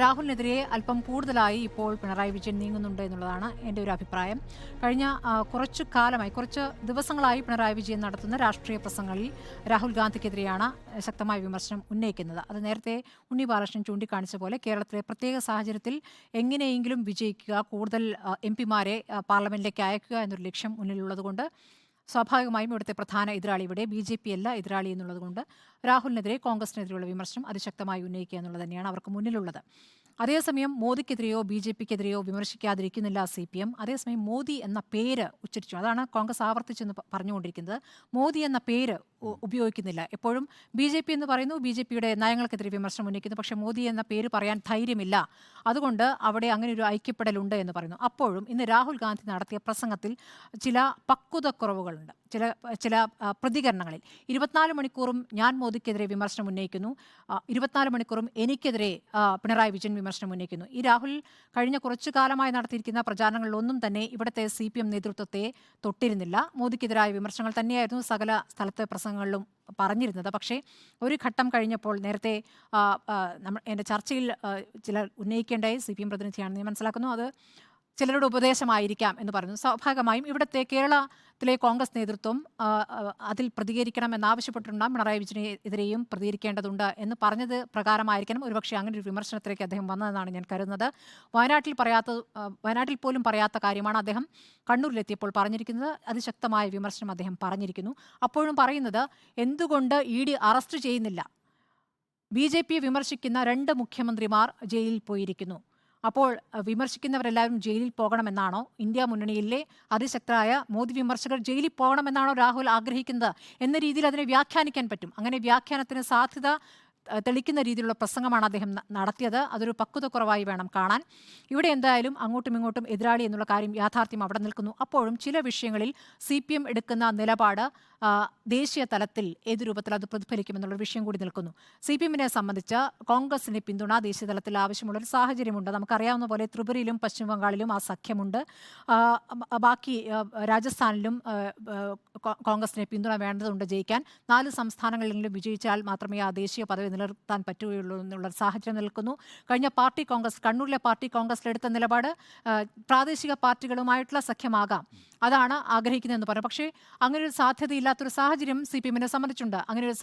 രാഹുലിനെതിരെ അല്പം കൂടുതലായി ഇപ്പോൾ പിണറായി വിജയൻ നീങ്ങുന്നുണ്ട് എന്നുള്ളതാണ് എന്റെ ഒരു അഭിപ്രായം. കഴിഞ്ഞ കുറച്ച് കാലമായി കുറച്ച് ദിവസങ്ങളായി പിണറായി വിജയൻ നടത്തുന്ന രാഷ്ട്രീയ പ്രസംഗങ്ങളിൽ രാഹുൽ ഗാന്ധിക്കെതിരെയാണ് ശക്തമായ വിമർശനം ഉന്നയിക്കുന്നത്. അത് നേരത്തെ ഉണ്ണി ബാലകൃഷ്ണൻ ചൂണ്ടിക്കാണിച്ച പോലെ കേരളത്തിലെ പ്രത്യേക സാഹചര്യത്തിൽ എങ്ങനെയെങ്കിലും വിജയിക്കുക കൂടുതൽ എം പിമാരെ പാർലമെന്റിലേക്ക് അയക്കുക എന്നൊരു ലക്ഷ്യം മുന്നിലുള്ളതുകൊണ്ട് സ്വാഭാവികമായും ഇവിടുത്തെ പ്രധാന എതിരാളി ഇവിടെ ബി ജെ പി അല്ല എതിരാളി എന്നുള്ളതുകൊണ്ട് രാഹുലിനെതിരെ കോൺഗ്രസിനെതിരെയുള്ള വിമർശനം അതിശക്തമായി ഉന്നയിക്കുക എന്നുള്ളത് തന്നെയാണ് അവർക്ക് മുന്നിലുള്ളത്. അതേസമയം മോദിക്കെതിരെയോ ബി ജെ പിക്കെതിരെയോ വിമർശിക്കാതിരിക്കുന്നില്ല സി പി എം. അതേസമയം മോദി എന്ന പേര് ഉച്ചരിച്ചു. അതാണ് കോൺഗ്രസ് ആവർത്തിച്ചെന്ന് പറഞ്ഞുകൊണ്ടിരിക്കുന്നത്. മോദി എന്ന പേര് ഉപയോഗിക്കുന്നില്ല. എപ്പോഴും ബി ജെ പി എന്ന് പറയുന്നു ബി ജെ പിയുടെ നയങ്ങൾക്കെതിരെ വിമർശനം ഉന്നയിക്കുന്നു. പക്ഷേ മോദി എന്ന പേര് പറയാൻ ധൈര്യമില്ല. അതുകൊണ്ട് അവിടെ അങ്ങനെ ഒരു ഐക്യപ്പെടലുണ്ട് എന്ന് പറയുന്നു. അപ്പോഴും ഇന്ന് രാഹുൽ ഗാന്ധി നടത്തിയ പ്രസംഗത്തിൽ ചില പക്വതക്കുറവുകളുണ്ട് ചില ചില പ്രതികരണങ്ങളിൽ. ഇരുപത്തിനാല് മണിക്കൂറും ഞാൻ മോദിക്കെതിരെ വിമർശനം ഉന്നയിക്കുന്നു. ഇരുപത്തിനാല് മണിക്കൂറും എനിക്കെതിരെ പിണറായി വിജയൻ വിമർശനം ഉന്നയിക്കുന്നു. ഈ രാഹുൽ കഴിഞ്ഞ കുറച്ചു കാലമായി നടത്തിയിരിക്കുന്ന പ്രചാരണങ്ങളിലൊന്നും തന്നെ ഇവിടുത്തെ സി പി എം നേതൃത്വത്തെ തൊട്ടിരുന്നില്ല. മോദിക്കെതിരായ വിമർശനങ്ങൾ തന്നെയായിരുന്നു സകല സ്ഥലത്തെ പ്രസംഗങ്ങളിലും പറഞ്ഞിരുന്നത്. പക്ഷേ ഒരു ഘട്ടം കഴിഞ്ഞപ്പോൾ നേരത്തെ നമ്മൾ എന്റെ ചർച്ചയിൽ ചിലർ ഉന്നയിക്കേണ്ടായി സി പി എം പ്രതിനിധിയാണെന്ന് ഞാൻ മനസ്സിലാക്കുന്നു. അത് ചിലരുടെ ഉപദേശമായിരിക്കാം എന്ന് പറയുന്നു സ്വാഭാവികമായും ഇവിടുത്തെ കേരളത്തിലെ കോൺഗ്രസ് നേതൃത്വം അതിൽ പ്രതികരിക്കണം എന്നാവശ്യപ്പെട്ടിട്ടുണ്ടാകും പിണറായി വിജയനെതിരെയും പ്രതികരിക്കേണ്ടതുണ്ട് എന്ന് പറഞ്ഞത് പ്രകാരമായിരിക്കണം. ഒരുപക്ഷെ അങ്ങനെ ഒരു വിമർശനത്തിലേക്ക് അദ്ദേഹം വന്നതെന്നാണ് ഞാൻ കരുതുന്നത്. വയനാട്ടിൽ പറയാത്ത വയനാട്ടിൽ പോലും പറയാത്ത കാര്യമാണ് അദ്ദേഹം കണ്ണൂരിലെത്തിയപ്പോൾ പറഞ്ഞിരിക്കുന്നത്. അതിശക്തമായ വിമർശനം അദ്ദേഹം പറഞ്ഞിരിക്കുന്നു. അപ്പോഴും പറയുന്നത് എന്തുകൊണ്ട് ഇ ഡി അറസ്റ്റ് ചെയ്യുന്നില്ല? ബി ജെ വിമർശിക്കുന്ന രണ്ട് മുഖ്യമന്ത്രിമാർ ജയിലിൽ പോയിരിക്കുന്നു. അപ്പോൾ വിമർശിക്കുന്നവരെല്ലാവരും ജയിലിൽ പോകണമെന്നാണോ? ഇന്ത്യ മുന്നണിയിലെ അതിശക്തരായ മോദി വിമർശകർ ജയിലിൽ പോകണമെന്നാണോ രാഹുൽ ആഗ്രഹിക്കുന്നത്? എന്ന രീതിയിൽ അതിനെ വ്യാഖ്യാനിക്കാൻ പറ്റും. അങ്ങനെ വ്യാഖ്യാനത്തിന് സാധ്യത തെളിക്കുന്ന രീതിയിലുള്ള പ്രസംഗമാണ് അദ്ദേഹം നടത്തിയത്. അതൊരു പക്വതക്കുറവായി വേണം കാണാൻ. ഇവിടെ എന്തായാലും അങ്ങോട്ടും ഇങ്ങോട്ടും എതിരാളി എന്നുള്ള കാര്യം യാഥാർത്ഥ്യം അവിടെ നിൽക്കുന്നു. അപ്പോഴും ചില വിഷയങ്ങളിൽ സി പി എം എടുക്കുന്ന നിലപാട് ദേശീയ തലത്തിൽ ഏത് രൂപത്തിൽ അത് പ്രതിഫലിക്കുമെന്നുള്ള വിഷയം കൂടി നിൽക്കുന്നു. സി പി എമ്മിനെ സംബന്ധിച്ച് കോൺഗ്രസിന്റെ പിന്തുണ ദേശീയ തലത്തിൽ ആവശ്യമുള്ള ഒരു സാഹചര്യമുണ്ട്. നമുക്കറിയാവുന്ന പോലെ ത്രിപുരയിലും പശ്ചിമ ബംഗാളിലും ആ സഖ്യമുണ്ട്. ബാക്കി രാജസ്ഥാനിലും കോൺഗ്രസിന് പിന്തുണ വേണ്ടതുണ്ട് ജയിക്കാൻ. നാല് സംസ്ഥാനങ്ങളിലെങ്കിലും വിജയിച്ചാൽ മാത്രമേ ആ ദേശീയ പദവി നിലനിർത്താൻ പറ്റുകയുള്ളൂ എന്നുള്ള സാഹചര്യം നിൽക്കുന്നു കഴിഞ്ഞ പാർട്ടി കോൺഗ്രസ് കണ്ണൂരിലെ പാർട്ടി കോൺഗ്രസിലെടുത്ത നിലപാട് പ്രാദേശിക പാർട്ടികളുമായിട്ടുള്ള സഖ്യമാകാം. അതാണ് ആഗ്രഹിക്കുന്നതെന്ന് പറഞ്ഞു. പക്ഷേ അങ്ങനെ ഒരു സാധ്യതയില്ലാത്തൊരു സാഹചര്യം സി പി എമ്മിനെ സംബന്ധിച്ചുണ്ട്. അങ്ങനെ ഒരു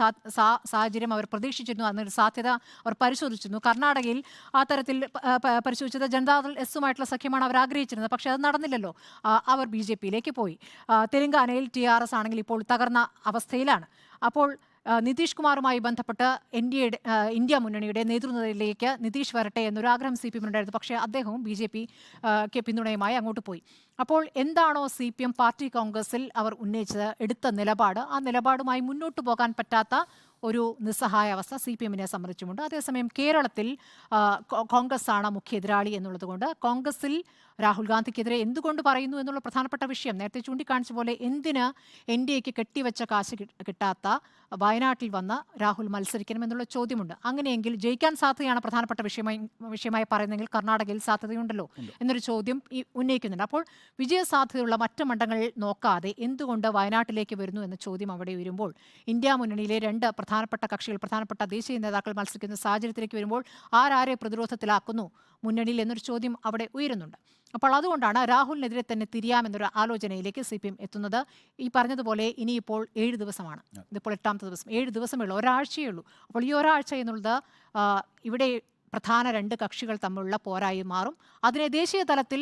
സാഹചര്യം അവർ പ്രതീക്ഷിച്ചിരുന്നു. അങ്ങനെ ഒരു സാധ്യത അവർ പരിശോധിച്ചിരുന്നു. കർണാടകയിൽ ആ തരത്തിൽ പരിശോധിച്ചത് ജനതാദൾ എസുമായിട്ടുള്ള സഖ്യമാണ് അവർ ആഗ്രഹിച്ചിരുന്നത്. പക്ഷേ അത് നടന്നില്ലല്ലോ. അവർ ബി ജെ പിയിലേക്ക് പോയി. തെലങ്കാനയിൽ ടി ആർ എസ് ആണെങ്കിൽ ഇപ്പോൾ തകർന്ന അവസ്ഥയിലാണ്. അപ്പോൾ നിതീഷ് കുമാറുമായി ബന്ധപ്പെട്ട് എ ഇന്ത്യ മുന്നണിയുടെ നേതൃനിരയിലേക്ക് നിതീഷ് വരട്ടെ എന്നൊരു ആഗ്രഹം സി പി എമ്മിനുണ്ടായിരുന്നു. പക്ഷേ അദ്ദേഹവും ബി ജെ പിക്ക് പിന്തുണയുമായി അങ്ങോട്ട് പോയി. അപ്പോൾ എന്താണോ സി പി എം പാർട്ടി കോൺഗ്രസിൽ അവർ ഉന്നയിച്ചത് എടുത്ത നിലപാട്. ആ നിലപാടുമായി മുന്നോട്ട് പോകാൻ പറ്റാത്ത ഒരു നിസ്സഹായ അവസ്ഥ സി പി എമ്മിനെ സംബന്ധിച്ചുമുണ്ട്. അതേസമയം കേരളത്തിൽ കോൺഗ്രസ് ആണ് മുഖ്യ എതിരാളി എന്നുള്ളതുകൊണ്ട് കോൺഗ്രസിൽ രാഹുൽ ഗാന്ധിക്കെതിരെ എന്തുകൊണ്ട് പറയുന്നു എന്നുള്ള പ്രധാനപ്പെട്ട വിഷയം നേരത്തെ ചൂണ്ടിക്കാണിച്ച പോലെ എന്തിന് എൻ ഡി എക്ക് കെട്ടിവെച്ച കാശ് കിട്ടാത്ത വയനാട്ടിൽ വന്ന് രാഹുൽ മത്സരിക്കണമെന്നുള്ള ചോദ്യമുണ്ട്. അങ്ങനെയെങ്കിൽ ജയിക്കാൻ സാധ്യതയാണ് പ്രധാനപ്പെട്ട വിഷയമായി വിഷയമായി പറയുന്നതെങ്കിൽ കർണാടകയിൽ സാധ്യതയുണ്ടല്ലോ എന്നൊരു ചോദ്യം ഈ ഉന്നയിക്കുന്നുണ്ട്. അപ്പോൾ വിജയസാധ്യതയുള്ള മറ്റ് മണ്ഡലങ്ങളിൽ നോക്കാതെ എന്തുകൊണ്ട് വയനാട്ടിലേക്ക് വരുന്നു എന്ന ചോദ്യം അവിടെ വരുമ്പോൾ ഇന്ത്യ മുന്നണിയിലെ രണ്ട് പ്രധാനപ്പെട്ട കക്ഷികൾ പ്രധാനപ്പെട്ട ദേശീയ നേതാക്കൾ മത്സരിക്കുന്ന സാഹചര്യത്തിലേക്ക് വരുമ്പോൾ ആരാരെ പ്രതിരോധത്തിലാക്കുന്നു? മുന്നണിയിൽ എന്നൊരു ചോദ്യം അവിടെ ഉയരുന്നുണ്ട്. അപ്പോൾ അതുകൊണ്ടാണ് രാഹുലിനെതിരെ തന്നെ തിരിയാമെന്നൊരു ആലോചനയിലേക്ക് സി പി എം എത്തുന്നത്. ഈ പറഞ്ഞതുപോലെ ഇനിയിപ്പോൾ ഏഴ് ദിവസമാണ്. ഇതിപ്പോൾ എട്ടാമത്തെ ദിവസം. ഏഴ് ദിവസമേ ഉള്ളൂ ഒരാഴ്ചയേ ഉള്ളൂ. അപ്പോൾ ഈ ഒരാഴ്ച എന്നുള്ളത് ഇവിടെ പ്രധാന രണ്ട് കക്ഷികൾ തമ്മിലുള്ള പോരായി മാറും. അതിനെ ദേശീയ തലത്തിൽ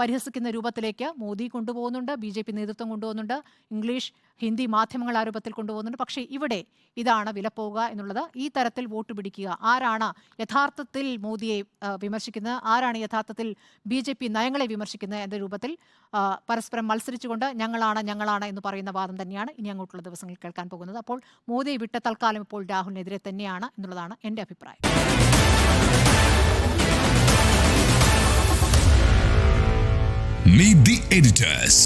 പരിഹസിക്കുന്ന രൂപത്തിലേക്ക് മോദി കൊണ്ടുപോകുന്നുണ്ട്. ബി ജെ പി നേതൃത്വം കൊണ്ടുപോകുന്നുണ്ട്. ഇംഗ്ലീഷ് ഹിന്ദി മാധ്യമങ്ങൾ ആ രൂപത്തിൽ കൊണ്ടുപോകുന്നുണ്ട്. പക്ഷേ ഇവിടെ ഇതാണ് വിലപ്പോവുക എന്നുള്ളത്. ഈ തരത്തിൽ വോട്ട് പിടിക്കുക. ആരാണ് യഥാർത്ഥത്തിൽ മോദിയെ വിമർശിക്കുന്നത്? ആരാണ് യഥാർത്ഥത്തിൽ ബി ജെ പി നയങ്ങളെ വിമർശിക്കുന്നത് എന്ന രൂപത്തിൽ പരസ്പരം മത്സരിച്ചുകൊണ്ട് ഞങ്ങളാണ് ഞങ്ങളാണ് എന്ന് പറയുന്ന വാദം തന്നെയാണ് ഇനി അങ്ങോട്ടുള്ള ദിവസങ്ങളിൽ കേൾക്കാൻ പോകുന്നത്. അപ്പോൾ മോദിയെ വിട്ട തൽക്കാലം ഇപ്പോൾ രാഹുലിനെതിരെ തന്നെയാണ് എന്നുള്ളതാണ് എന്റെ അഭിപ്രായം. Meet the editors.